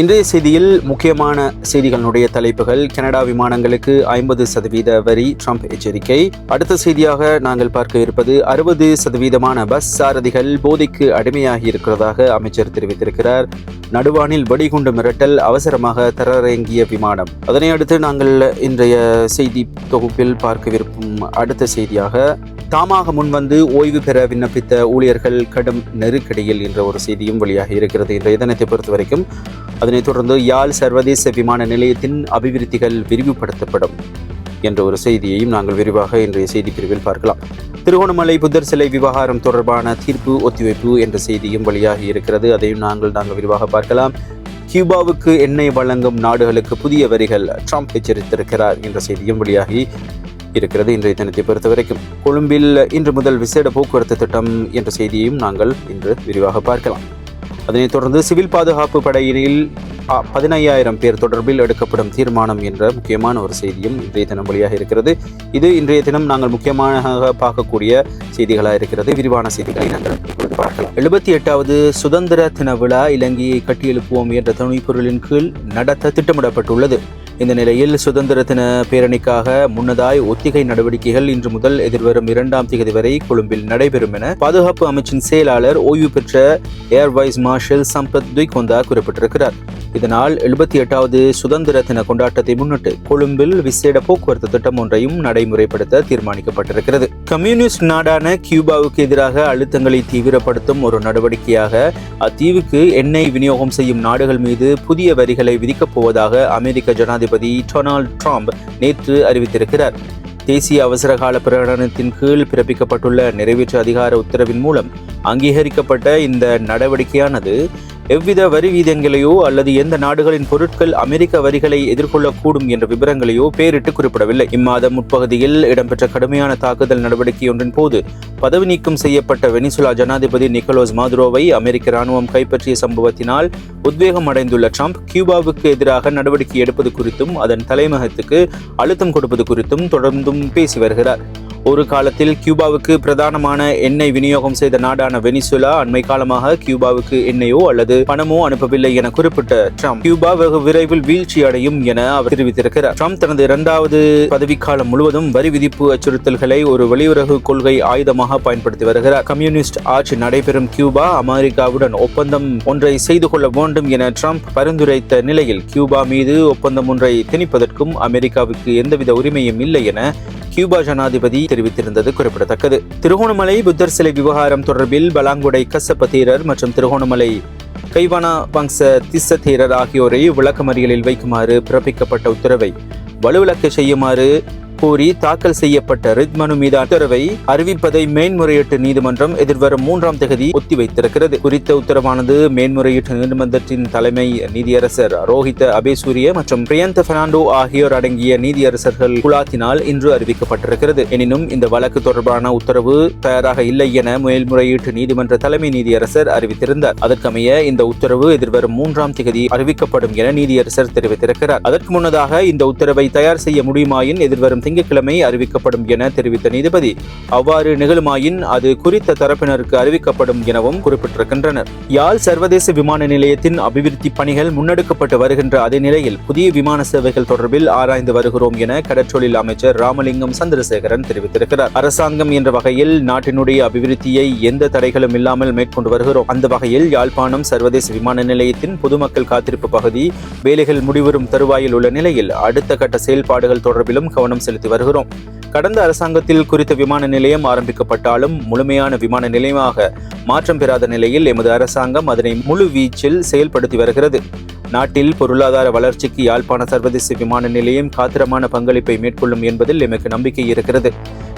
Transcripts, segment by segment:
இன்றைய செய்தியில் முக்கியமான செய்திகளுடைய தலைப்புகள் கனடா விமானங்களுக்கு ஐம்பது சதவீத வரி ட்ரம்ப் எச்சரிக்கை. அடுத்த செய்தியாக நாங்கள் பார்க்க இருப்பது அறுபது சதவீதமான பஸ் சாரதிகள் போதைக்கு அடிமையாகி இருக்கிறதாக அமைச்சர் தெரிவித்திருக்கிறார். நடுவானில் வெடிகுண்டு மிரட்டல் அவசரமாக தரறங்கிய விமானம். அதனை அடுத்து நாங்கள் இன்றைய செய்தி தொகுப்பில் பார்க்கவிருக்கும் அடுத்த செய்தியாக தாமாக முன்வந்து ஓய்வு பெற விண்ணப்பித்த ஊழியர்கள் கடும் நெருக்கடியில் என்ற ஒரு செய்தியும் வெளியாக இருக்கிறது. இன்றைய தினத்தை பொறுத்த வரைக்கும் அதனைத் தொடர்ந்து யாழ் சர்வதேச விமான நிலையத்தின் அபிவிருத்திகள் விரிவுபடுத்தப்படும். என்ற ஒரு செய்தியையும் நாங்கள் விரிவாக இன்றைய செய்தி பிரிவில் பார்க்கலாம். திருகோணமலை புத்தர் சிலை விவகாரம் தொடர்பான தீர்ப்பு ஒத்திவைப்பு என்ற செய்தியும் வெளியாகி இருக்கிறது. அதையும் நாங்கள் நாங்கள் விரிவாக பார்க்கலாம். கியூபாவுக்கு எண்ணெய் வழங்கும் நாடுகளுக்கு புதிய வரிகள் ட்ரம்ப் எச்சரித்திருக்கிறார் என்ற செய்தியும் வெளியாகி இருக்கிறது இன்றைய தினத்தை பொறுத்த வரைக்கும் கொழும்பில் இன்று முதல் விசேட போக்குவரத்து திட்டம் என்ற செய்தியையும் நாங்கள் இன்று விரிவாக பார்க்கலாம். அதனைத் தொடர்ந்து சிவில் பாதுகாப்பு படையினில் பதினையாயிரம் பேர் தொடர்பில் எடுக்கப்படும் தீர்மானம் என்ற முக்கியமான ஒரு செய்தியும் இன்றைய தினம் வழியாக இருக்கிறது. இது இன்றைய தினம் நாங்கள் முக்கியமாக பார்க்கக்கூடிய செய்திகளாக இருக்கிறது. விரிவான செய்திகளை நாங்கள் பார்க்கலாம். எழுபத்தி எட்டாவது சுதந்திர தின விழா இலங்கையை கட்டியெழுப்புவோம் என்ற துணைப்பொருளின் கீழ் நடத்த திட்டமிடப்பட்டுள்ளது. இந்த நிலையில் சுதந்திர தின பேரணிக்காக முன்னதாய் ஒத்திகை நடவடிக்கைகள் இன்று முதல் எதிர்வரும் இரண்டாம் தேதி வரை கொழும்பில் நடைபெறும் என பாதுகாப்பு அமைச்சின் செயலாளர் ஓய்வு பெற்ற air vice marshal Sampath Thuyacontha குறிப்பிட்டிருக்கிறார். இதனால் எழுபத்தி எட்டாவது சுதந்திர தின கொண்டாட்டத்தை முன்னிட்டு கொழும்பில் விசேட போக்குவரத்து திட்டம் ஒன்றையும் நடைமுறைப்படுத்த தீர்மானிக்கப்பட்டிருக்கிறது. கம்யூனிஸ்ட் நாடான கியூபாவுக்கு எதிராக அழுத்தங்களை தீவிரப்படுத்தும் ஒரு நடவடிக்கையாக அத்தீவுக்கு எண்ணெய் விநியோகம் செய்யும் நாடுகள் மீது புதிய வரிகளை விதிக்கப் போவதாக அமெரிக்க ஜனாதிபதி டொனால்ட் ட்ரம்ப் நேற்று அறிவித்திருக்கிறார். தேசிய அவசரகால பிரகடனத்தின் கீழ் பிறப்பிக்கப்பட்டுள்ள நிறைவேற்று அதிகார உத்தரவின் மூலம் அங்கீகரிக்கப்பட்ட இந்த நடவடிக்கையானது எவ்வித வரி வீதங்களையோ அல்லது எந்த நாடுகளின் பொருட்கள் அமெரிக்க வரிகளை எதிர்கொள்ளக்கூடும் என்ற விவரங்களையோ பேரிட்டு குறிப்பிடவில்லை. இம்மாதம் முற்பகுதியில் இடம்பெற்ற கடுமையான தாக்குதல் நடவடிக்கை ஒன்றின் போது பதவி நீக்கம் செய்யப்பட்ட வெனிசுலா ஜனாதிபதி நிக்கோலோஸ் மாதுரோவை அமெரிக்க ராணுவம் கைப்பற்றிய சம்பவத்தினால் உத்வேகம் அடைந்துள்ள ட்ரம்ப் கியூபாவுக்கு எதிராக நடவடிக்கை எடுப்பது குறித்தும் அதன் தலைமகத்துக்கு அழுத்தம் கொடுப்பது குறித்தும் தொடர்ந்தும் பேசி வருகிறார். ஒரு காலத்தில் கியூபாவுக்கு பிரதானமான எண்ணெய் விநியோகம் செய்த நாடான வெனிசுலா அண்மை காலமாக கியூபாவுக்கு எண்ணெயோ அல்லது பணமோ அனுப்பவில்லை என குறிப்பிட்ட ட்ரம்ப் கியூபா வெகு விரைவில் வீழ்ச்சி அடையும் என அவர் தெரிவித்திருக்கிறார். ட்ரம்ப் தனது இரண்டாவது பதவிக்காலம் முழுவதும் வரி விதிப்பு அச்சுறுத்தல்களை ஒரு வெளியுறவு கொள்கை ஆயுதமாக பயன்படுத்தி வருகிறார். கம்யூனிஸ்ட் ஆட்சி நடைபெறும் கியூபா அமெரிக்காவுடன் ஒப்பந்தம் ஒன்றை செய்து கொள்ள வேண்டும் என ட்ரம்ப் பரிந்துரைத்த நிலையில் கியூபா மீது ஒப்பந்தம் ஒன்றை திணிப்பதற்கும் அமெரிக்காவுக்கு எந்தவித உரிமையும் இல்லை என கியூபா ஜனாதிபதி தெரிவித்திருந்தது குறிப்பிடத்தக்கது. திருகோணமலை புத்தர் சிலை விவகாரம் தொடர்பில் பலாங்குடை கசப்ப மற்றும் திருகோணமலை கைவானா வம்ச திஸ்ஸ தீரர் ஆகியோரை விளக்கமறியலில் வைக்குமாறு பிறப்பிக்கப்பட்ட உத்தரவை வலுவிலக்க செய்யுமாறு கோரி தாக்கல் செய்யப்பட்ட ரித் மனு மீதான உத்தரவை அறிவிப்பதை மேன்முறையீட்டு நீதிமன்றம் எதிர்வரும் மூன்றாம் தேதி ஒத்திவைத்திருக்கிறது. குறித்த உத்தரவானது மேன்முறையீட்டு நீதிமன்றத்தின் தலைமை நீதியரசர் ரோஹித அபேசூரிய மற்றும் பிரியந்த பெர்னாண்டோ ஆகியோர் அடங்கிய நீதியரசர்கள் குழாத்தினால் இன்று அறிவிக்கப்பட்டிருக்கிறது. எனினும் இந்த வழக்கு தொடர்பான உத்தரவு தயாராக இல்லை என மேல்முறையீட்டு நீதிமன்ற தலைமை நீதியரசர் அறிவித்திருந்தார். அதற்கமைய இந்த உத்தரவு எதிர்வரும் மூன்றாம் தேதி அறிவிக்கப்படும் என நீதியரசர் தெரிவித்திருக்கிறார். அதற்கு முன்னதாக இந்த உத்தரவை தயார் செய்ய முடியுமாயின் எதிர்வரும் திங்கட்கிழமை அறிவிக்கப்படும் என தெரிவித்த நீதிபதி. அவ்வாறு நிகழுமாயின் அது குறித்த தரப்பினருக்கு அறிவிக்கப்படும் எனவும் குறிப்பிட்டிருக்கின்றனர். யாழ் சர்வதேச விமான நிலையத்தின் அபிவிருத்தி பணிகள் முன்னெடுக்கப்பட்டு வருகின்ற அதே நிலையில் புதிய விமான சேவைகள் தொடர்பில் ஆராய்ந்து வருகிறோம் என கடற்றொழில் அமைச்சர் ராமலிங்கம் சந்திரசேகரன் தெரிவித்திருக்கிறார். அரசாங்கம் என்ற வகையில் நாட்டினுடைய அபிவிருத்தியை எந்த தடைகளும் இல்லாமல் மேற்கொண்டு வருகிறோம். அந்த வகையில் யாழ்ப்பாணம் சர்வதேச விமான நிலையத்தின் பொதுமக்கள் காத்திருப்பு பகுதி வேலைகள் முடிவரும் தருவாயில் உள்ள நிலையில் அடுத்த கட்ட செயல்பாடுகள் தொடர்பிலும் கவனம் செலுத்தி வருகிறோம். கடந்த அரசாங்கத்தில் குறித்த விமான நிலையம் ஆரம்பிக்கப்பட்டாலும் முழுமையான விமான நிலையமாக மாற்றம் பெறாத நிலையில் எமது அரசாங்கம் அதனை முழு வீச்சில் செயல்படுத்தி வருகிறது. நாட்டில் பொருளாதார வளர்ச்சிக்கு யாழ்ப்பாண சர்வதேச விமான நிலையம் காத்திரமான பங்களிப்பை மேற்கொள்ளும் என்பதில் எமக்கு நம்பிக்கை இருக்கிறது.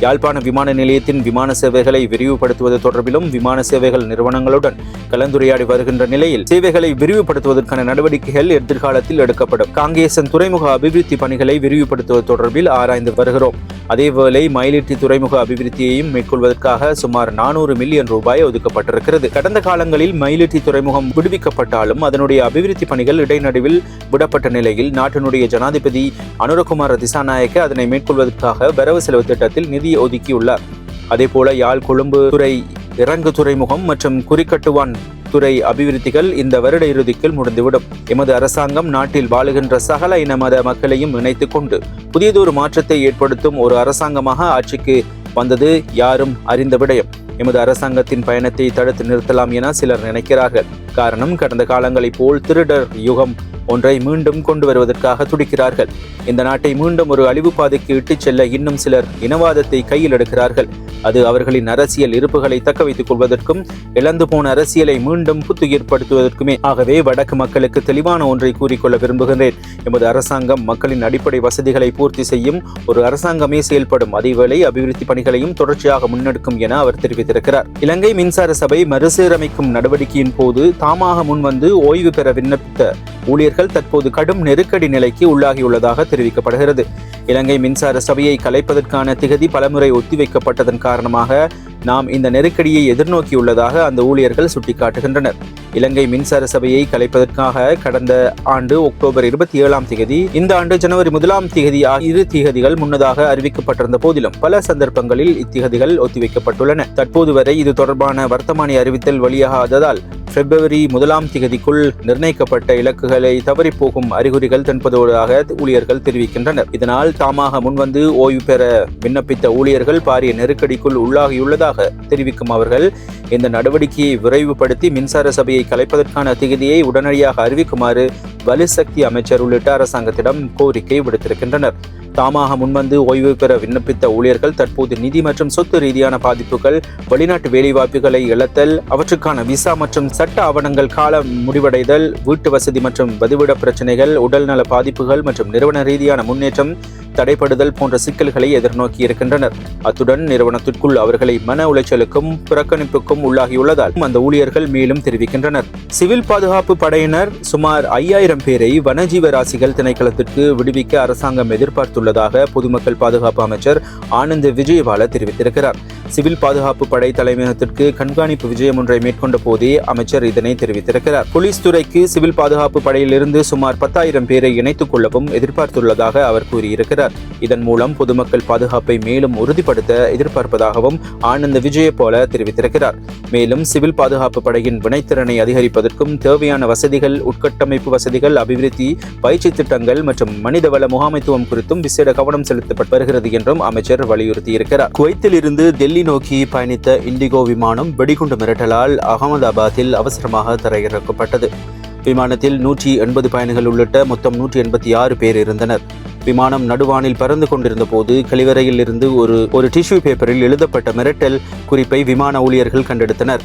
யாழ்ப்பாண விமான நிலையத்தின் விமான சேவைகளை விரிவுபடுத்துவது தொடர்பிலும் விமான சேவைகள் நிறுவனங்களுடன் கலந்துரையாடி வருகின்ற நிலையில் சேவைகளை விரிவுபடுத்துவதற்கான நடவடிக்கைகள் எதிர்காலத்தில் எடுக்கப்படும். காங்கேசன் துறைமுக அபிவிருத்தி பணிகளை விரிவுபடுத்துவது தொடர்பில் ஆராய்ந்து வருகிறோம். அதேவேளை மயிலிட்டி துறைமுக அபிவிருத்தியையும் மேற்கொள்வதற்காக சுமார் நானூறு மில்லியன் ரூபாய் ஒதுக்கப்பட்டிருக்கிறது. கடந்த காலங்களில் மயிலிட்டி துறைமுகம் விடுவிக்கப்பட்டாலும் அதனுடைய அபிவிருத்தி பணிகள் இடைநடுவில் விடப்பட்ட நிலையில் நாட்டினுடைய ஜனாதிபதி அனுரகுமார் திசாநாயக்க அதனை மேற்கொள்வதற்காக வரவு செலவு திட்டத்தில் நிதி ஒதுக்கியுள்ளார். அதேபோல யாழ் கொழும்பு துறை இறங்கு துறைமுகம் மற்றும் குறிக்கட்டுவான் துறை அபிவிருத்திகள் இந்த வருட இறுதிக்குள் முடிந்துவிடும். எமது அரசாங்கம் நாட்டில் வாழுகின்ற சகல இன மத மக்களையும் இணைத்துக் கொண்டு புதியதொரு மாற்றத்தை ஏற்படுத்தும் ஒரு அரசாங்கமாக ஆட்சிக்கு வந்தது யாரும் அறிந்த விடயம். எமது அரசாங்கத்தின் பயணத்தை தடுத்து நிறுத்தலாம் என சிலர் நினைக்கிறார்கள். காரணம் கடந்த காலங்களைப் போல் திருடர் யுகம் ஒன்றை மீண்டும் கொண்டு வருவதற்காக துடிக்கிறார்கள். இந்த நாட்டை மீண்டும் ஒரு அழிவு பாதைக்கு இட்டுச் செல்ல இன்னும் சிலர் இனவாதத்தை கையில் எடுக்கிறார்கள். அது அவர்களின் அரசியல் இருப்புகளை தக்க வைத்துக் கொள்வதற்கும் இழந்து போன அரசியலை மீண்டும் புத்துயிர்ப்படுத்துவதற்குமே ஆகவே வடக்கு மக்களுக்கு தெளிவான ஒன்றை கூறிக்கொள்ள விரும்புகின்றேன். எமது அரசாங்கம் மக்களின் அடிப்படை வசதிகளை பூர்த்தி செய்யும் ஒரு அரசாங்கமே செயல்படும். அதேவேளை அபிவிருத்தி பணிகளையும் தொடர்ச்சியாக முன்னெடுக்கும் என அவர் தெரிவித்திருக்கிறார். இலங்கை மின்சார சபை மறுசீரமைக்கும் நடவடிக்கையின் போது தாமாக முன்வந்து ஓய்வு பெற விண்ணப்பித்த ஊழியர்கள் தற்போது கடும் நெருக்கடி நிலைக்கு உள்ளாகியுள்ளதாக தெரிவிக்கப்படுகிறது. இலங்கை மின்சார சபையை கலைப்பதற்கான திகதி பலமுறை ஒத்திவைக்கப்பட்டதன் காரணமாக நாம் இந்த நெருக்கடியை எதிர்நோக்கியுள்ளதாக அந்த ஊழியர்கள் சுட்டிக்காட்டுகின்றனர். இலங்கை மின்சார சபையை கலைப்பதற்காக கடந்த ஆண்டு அக்டோபர் இருபத்தி ஏழாம் திகதி இந்த ஆண்டு ஜனவரி முதலாம் திகதி ஆகிய இரு திகதிகள் முன்னதாக அறிவிக்கப்பட்டிருந்த போதிலும் பல சந்தர்ப்பங்களில் இத்திகதிகள் ஒத்திவைக்கப்பட்டுள்ளன. தற்போது வரை இது தொடர்பான வர்த்தமானி அறிவித்தல் வெளியாகாததால் பிப்ரவரி முதலாம் திகதிக்குள் நிர்ணயிக்கப்பட்ட இலக்குகளை தவறிப்போகும் அறிகுறிகள் தென்படுவதாக ஊழியர்கள் தெரிவிக்கின்றனர். இதனால் தாமாக முன்வந்து ஓய்வு பெற விண்ணப்பித்த ஊழியர்கள் பாரிய நெருக்கடிக்குள் உள்ளாகியுள்ளதாக தெரிவிக்கும் அவர்கள் இந்த நடவடிக்கையை விரைவுபடுத்தி மின்சார சபையை கலைப்பதற்கான திகதியை உடனடியாக அறிவிக்குமாறு வலுசக்தி அமைச்சர் உள்ளிட்ட அரசாங்கத்திடம் கோரிக்கை விடுத்திருக்கின்றனர். தாமாக முன்வந்து ஓய்வு பெற விண்ணப்பித்த ஊழியர்கள் தற்போது நிதி மற்றும் சொத்து ரீதியான பாதிப்புகள் வெளிநாட்டு வேலைவாய்ப்புகளை இழத்தல் அவற்றுக்கான விசா மற்றும் சட்ட ஆவணங்கள் கால முடிவடைதல் வீட்டு வசதி மற்றும் வதிவிட பிரச்சனைகள் உடல்நல பாதிப்புகள் மற்றும் நிறுவன ரீதியான முன்னேற்றம் தடைப்படுதல் போன்ற சிக்கல்களை எதிர்நோக்கி இருக்கின்றனர். அத்துடன் நிறுவனத்திற்குள் அவர்களை மன உளைச்சலுக்கும் புறக்கணிப்புக்கும் உள்ளாகியுள்ளதால் அந்த ஊழியர்கள் மேலும் தெரிவிக்கின்றனர். சிவில் பாதுகாப்பு படையினர் சுமார் ஐயாயிரம் பேரை வனஜீவ ராசிகள் திணைக்களத்திற்கு விடுவிக்க அரசாங்கம் எதிர்பார்த்துள்ளதாக பொதுமக்கள் பாதுகாப்பு அமைச்சர் ஆனந்த் விஜயபால தெரிவித்திருக்கிறார். சிவில் பாதுகாப்பு படை தலைமையகத்திற்கு கண்காணிப்பு விஜயம் ஒன்றை மேற்கொண்ட போதே அமைச்சர் இதனை தெரிவித்திருக்கிறார். போலீஸ் துறைக்கு சிவில் பாதுகாப்பு படையிலிருந்து சுமார் பத்தாயிரம் பேரை இணைத்துக் கொள்ளவும் எதிர்பார்த்துள்ளதாக அவர் கூறியிருக்கிறார். இதன் மூலம் பொதுமக்கள் பாதுகாப்பை மேலும் உறுதிப்படுத்த எதிர்பார்ப்பதாகவும் ஆனந்த விஜய போல தெரிவித்திருக்கிறார். மேலும் சிவில் பாதுகாப்பு படையின் வினைத்திறனை அதிகரிப்பதற்கும் தேவையான வசதிகள் உட்கட்டமைப்பு வசதிகள் அபிவிருத்தி பயிற்சி திட்டங்கள் மற்றும் மனிதவள முகாமைத்துவம் குறித்தும் விசேட கவனம் செலுத்தப்பட்டு வருகிறது என்றும் அமைச்சர் வலியுறுத்தியிருக்கிறார். குவைத்தில் இருந்து டெல்லி நோக்கி பயணித்த இண்டிகோ விமானம் வெடிகுண்டு மிரட்டலால் அகமதாபாத்தில் அவசரமாக தரையிறக்கப்பட்டது. விமானத்தில் நூற்றி எண்பது பயணிகள் உள்ளிட்ட மொத்தம் நூற்றி எண்பத்தி ஆறு பேர் இருந்தனர். விமானம் நடுவானில் பறந்து கொண்டிருந்த போது கழிவறையில் இருந்து ஒரு ஒரு டிஷ்யூ பேப்பரில் எழுதப்பட்ட மிரட்டல் குறிப்பை விமான ஊழியர்கள் கண்டெடுத்தனர்.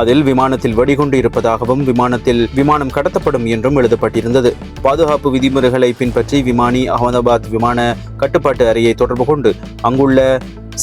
அதில் விமானத்தில் வெடிகுண்டு இருப்பதாகவும் விமானத்தில் விமானம் கடத்தப்படும் என்றும் எழுதப்பட்டிருந்தது. பாதுகாப்பு விதிமுறைகளை பின்பற்றி விமானி அகமதாபாத் விமான கட்டுப்பாட்டு அறையை தொடர்பு கொண்டு அங்குள்ள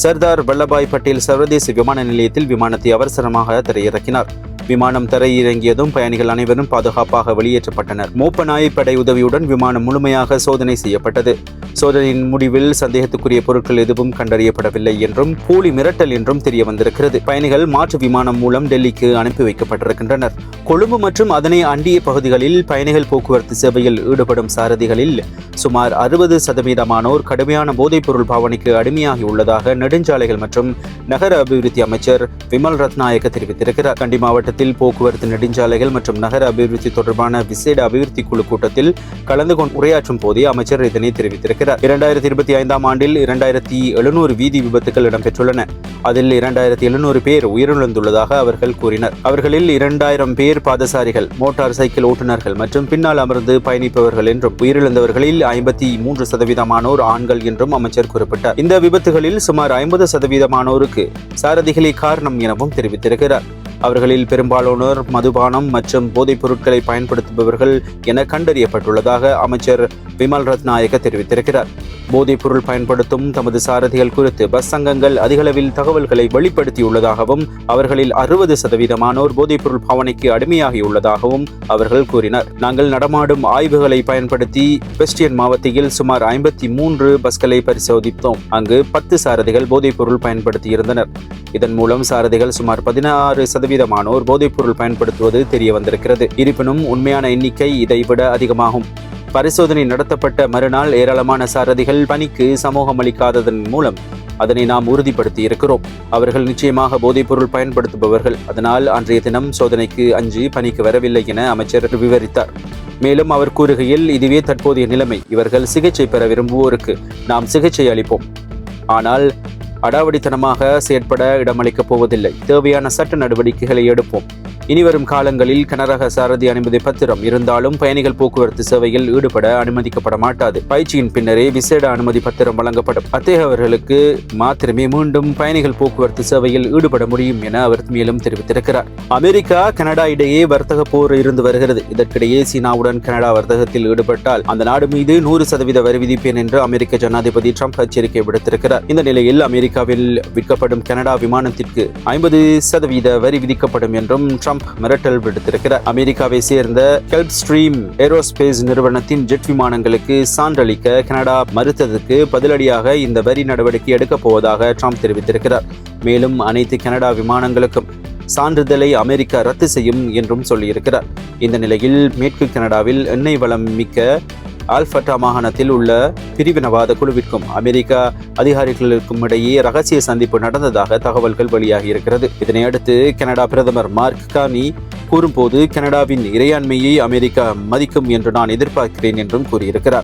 சர்தார் வல்லபாய் பட்டேல் சர்வதேச விமான நிலையத்தில் விமானத்தை அவசரமாக தரையிறக்கினார். விமானம் தரையிறங்கியதும் பயணிகள் அனைவரும் பாதுகாப்பாக வெளியேற்றப்பட்டனர். மோப்ப நாயப்படை உதவியுடன் விமானம் முழுமையாக சோதனை செய்யப்பட்டது. சோதனையின் முடிவில் சந்தேகத்துக்குரிய பொருட்கள் எதுவும் கண்டறியப்படவில்லை என்றும் போலி மிரட்டல் என்றும் தெரிய வந்திருக்கிறது பயணிகள் மாற்று விமானம் மூலம் டெல்லிக்கு அனுப்பி வைக்கப்பட்டிருக்கின்றனர். கொழும்பு மற்றும் அதனை அண்டிய பகுதிகளில் பயணிகள் போக்குவரத்து சேவையில் ஈடுபடும் சாரதிகளில் சுமார் அறுபது சதவீதமானோர் கடுமையான போதைப்பொருள் பாவனைக்கு அடிமையாகி உள்ளதாக நெடுஞ்சாலைகள் மற்றும் நகர அபிவிருத்தி அமைச்சர் விமல் ரத்நாயக்க தெரிவித்திருக்கிறார். கண்டி மாவட்டத்தில் போக்குவரத்து நெடுஞ்சாலைகள் மற்றும் நகர அபிவிருத்தி தொடர்பான விசேட அபிவிருத்தி குழு கூட்டத்தில் கலந்து கொண்டு உரையாற்றும் போதே அமைச்சர் இதனை தெரிவித்திருக்கிறார். இரண்டாயிரத்தி இருபத்தி ஐந்தாம் ஆண்டில் இரண்டாயிரத்தி எழுநூறு வீதி விபத்துகள் இடம்பெற்றுள்ளன. அதில் இரண்டாயிரத்தி எழுநூறு பேர் உயிரிழந்துள்ளதாக அவர்கள் கூறினர். அவர்களில் இரண்டாயிரம் பேர் பாதசாரிகள் மோட்டார் சைக்கிள் ஓட்டுநர்கள் மற்றும் பின்னால் அமர்ந்து பயணிப்பவர்கள் என்றும் உயிரிழந்தவர்களில் ஐம்பத்தி மூன்று சதவீதமானோர் ஆண்கள் என்றும் அமைச்சர் குறிப்பிட்டார். இந்த விபத்துகளில் சுமார் ஐம்பது சதவீதமானோருக்கு சாரதிகளே காரணம் எனவும் தெரிவித்திருக்கிறார். அவர்களில் பெரும்பாலானோர் மதுபானம் மற்றும் போதைப் பொருட்களை பயன்படுத்துபவர்கள் என கண்டறியப்பட்டுள்ளதாக அமைச்சர் விமல் ரத்நாயக்க தெரிவித்திருக்கிறார். போதைப்பொருள் பயன்படுத்தும் தமது சாரதிகள் குறித்து பஸ் சங்கங்கள் அதிகளவில் தகவல்களை வெளிப்படுத்தியுள்ளதாகவும் அவர்களில் அறுபது சதவீதமானோர் போதைப்பொருள் பாவனைக்கு அடிமையாகியுள்ளதாகவும் அவர்கள் கூறினர். நாங்கள் நடமாடும் ஆய்வுகளை பயன்படுத்தி வெஸ்டியன் மாவட்டத்தில் சுமார் ஐம்பத்தி மூன்று பஸ்களை பரிசோதித்தோம். அங்கு பத்து சாரதிகள் போதைப்பொருள் பயன்படுத்தியிருந்தனர். இதன் மூலம் சாரதிகள் சுமார் பதினாறு சதவீதமானோர் போதைப்பொருள் பயன்படுத்துவது தெரிய வந்திருக்கிறது இருப்பினும் உண்மையான எண்ணிக்கை இதைவிட அதிகமாகும். பரிசோதனை நடத்தப்பட்ட மறுநாள் ஏராளமான சாரதிகள் பணிக்கு சமூகம் அளிக்காததன் மூலம் அதனை நாம் உறுதிப்படுத்தி இருக்கிறோம். அவர்கள் நிச்சயமாக போதைப்பொருள் பயன்படுத்துபவர்கள். அதனால் அன்றைய தினம் சோதனைக்கு அஞ்சு பணிக்கு வரவில்லை என அமைச்சர் விவரித்தார். மேலும் அவர் கூறுகையில் இதுவே தற்போதைய நிலைமை. இவர்கள் சிகிச்சை பெற விரும்புவோருக்கு நாம் சிகிச்சை அளிப்போம். ஆனால் அடாவடித்தனமாக செயற்பட இடமளிக்கப் போவதில்லை. தேவையான சட்ட நடவடிக்கைகளை எடுப்போம். இனிவரும் காலங்களில் கனரக சாரதி அனுமதி பத்திரம் இருந்தாலும் பயணிகள் போக்குவரத்து சேவையில் ஈடுபட அனுமதிக்கப்பட மாட்டாது. பயிற்சியின் பின்னரே விசேட அனுமதி பத்திரம் வழங்கப்படும். அத்தேகவர்களுக்கு மாத்திரமே மீண்டும் பயணிகள் போக்குவரத்து சேவையில் ஈடுபட முடியும் என அவர் மேலும் தெரிவித்திருக்கிறார். அமெரிக்கா கனடா இடையே வர்த்தக போர் இருந்து வருகிறது. இதற்கிடையே சீனாவுடன் கனடா வர்த்தகத்தில் ஈடுபட்டால் அந்த நாடு மீது நூறு சதவீத வரி விதிப்பேன் என்று அமெரிக்க ஜனாதிபதி ட்ரம்ப் எச்சரிக்கை விடுத்திருக்கிறார். இந்த நிலையில் அமெரிக்காவில் விற்கப்படும் கனடா விமானத்திற்கு ஐம்பது சதவீத வரி விதிக்கப்படும் என்றும் ட்ரம்ப் மிரட்டல் விடுத்திருக்கிறார். அமெரிக்காவை சேர்ந்த கெல்ப் ஸ்ட்ரீம் ஏரோஸ்பேஸ் நிறுவனத்தின் ஜெட் விமானங்களுக்கு சான்றளிக்க கனடா மறுத்ததற்கு பதிலடியாக இந்த வரி நடவடிக்கை எடுக்கப் போவதாக ட்ரம்ப் தெரிவித்திருக்கிறார். மேலும் அனைத்து கனடா விமானங்களுக்கும் சான்றிதழை அமெரிக்கா ரத்து செய்யும் என்றும் சொல்லியிருக்கிறார். இந்த நிலையில் மேற்கு கனடாவில் எண்ணெய் வளம் மிக்க ஆல்பட்டா மாகாணத்தில் உள்ள பிரிவினவாத குழுவிற்கும் அமெரிக்கா அதிகாரிகளுக்கும் இடையே ரகசிய சந்திப்பு நடந்ததாக தகவல்கள் வெளியாகி இருக்கிறது இதனையடுத்து கனடா பிரதமர் மார்க் கானி கூறும்போது கனடாவின் இறையாண்மையை அமெரிக்கா மதிக்கும் என்று நான் எதிர்பார்க்கிறேன் என்றும் கூறியிருக்கிறார்.